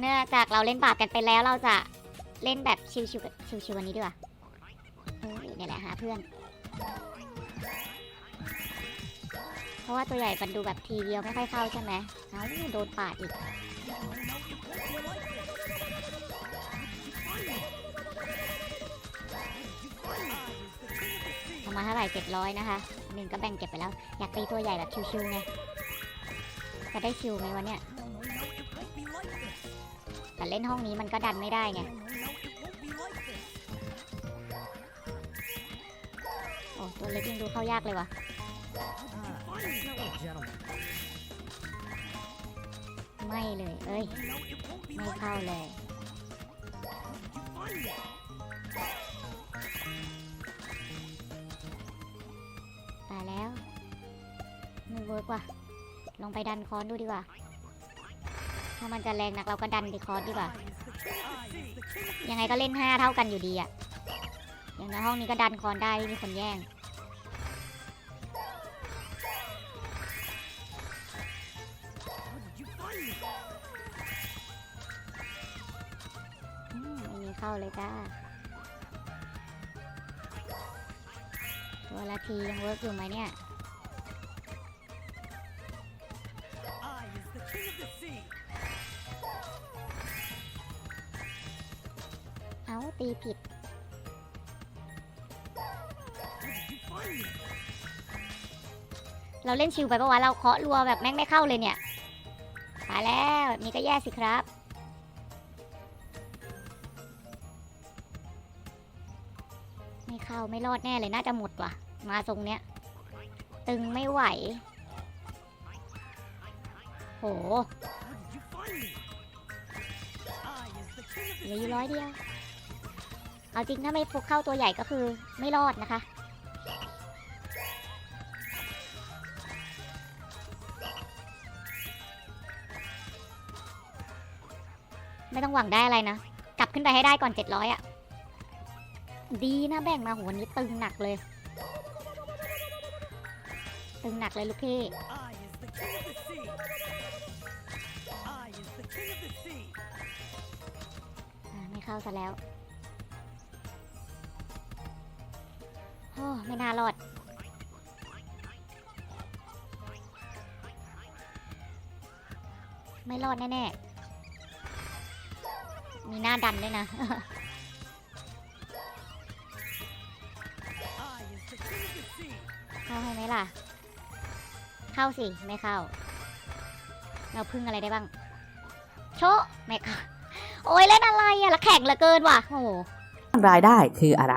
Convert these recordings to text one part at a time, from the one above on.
เนื่องจากเราเล่นบาปกันไปแล้วเราจะเล่นแบบชิวๆชิวๆวันนี้ดีกว่าเอ้ยเนี่ยแหละหาเพื่อน เพราะว่าตัวใหญ่มันดูแบบทีเดียวไม่ค่อยเข้าใช่ไหมเอ้าโดนปาดอีกประมาเท่าไหร่เจ็ดร้อยนะคะหนึ่งก็แบ่งเก็บไปแล้ว อยากตีตัวใหญ่แบบชิวๆไงจะได้ชิวไหมวะเนี่ย เล่นห้องนี้มันก็ดันไม่ได้ไง โอ้ตัวเล็กยังดูเข้ายากเลยวะไม่เลย เอ้ย ไม่เข้าเลย ตายแล้ว ไม่เวิร์กว่ะ ลองไปดันคอนดูดีกว่า ถ้ามันจะแรงนักเราก็ดันดีคอนดีกว่า ยังไงก็เล่นห้าเท่ากันอยู่ดีอะอย่างในห้องนี้ก็ดันคอนได้ไม่มีคนแย่งอืมไม่มีเข้าเลยจ้า ตัวละทียังเวิร์กอยู่ไหมเนี่ยาตีผิด เราเล่นชิวไปปะวะเราเคาะรัวแบบแม่งไม่เข้าเลยเนี่ยตายแล้วแบบนี้ก็แย่สิครับ ไม่เข้าไม่รอดแน่เลยน่าจะหมดว่ะ มาทรงเนี้ย ตึงไม่ไหว โหเหลืออยู่ร้อยเดียว เอาจริงถ้าไม่ฟุกเข้าตัวใหญ่ก็คือไม่รอดนะคะ ไม่ต้องหวังได้อะไรนะ กลับขึ้นไปให้ได้ก่อน 700อะ่ะ ดีนะแบ่งมาโหวันนี้ตึงหนักเลย ตึงหนักเลยลูกพี่ไม่เข้าซะแล้ว ไม่น่ารอด ไม่รอดแน่ๆ มีหน้าดันด้วยนะ เข้าให้ไหมล่ะ เข้าสิ ไม่เข้า เราพึ่งอะไรได้บ้าง โชะไม่เข้าโอ้ยเล่นอะไรอะละแข่งเหลือเกินว่ะ โอ้โหรายได้คืออะไร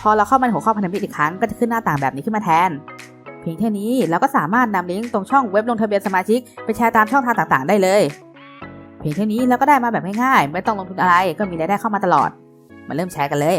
พอเราเข้ามาในหัวข้อพันธมิตรอีกครั้งก็จะขึ้นหน้าต่างแบบนี้ขึ้นมาแทน เพียงเท่านี้เราก็สามารถนำลิงก์ตรงช่องเว็บลงทะเบียนสมาชิกไปแชร์ตามช่องทางต่างๆ ได้เลย เพียงเท่านี้เราก็ได้มาแบบง่ายๆไม่ต้องลงทุนอะไรก็มีรายได้เข้ามาตลอด มาเริ่มแชร์กันเลย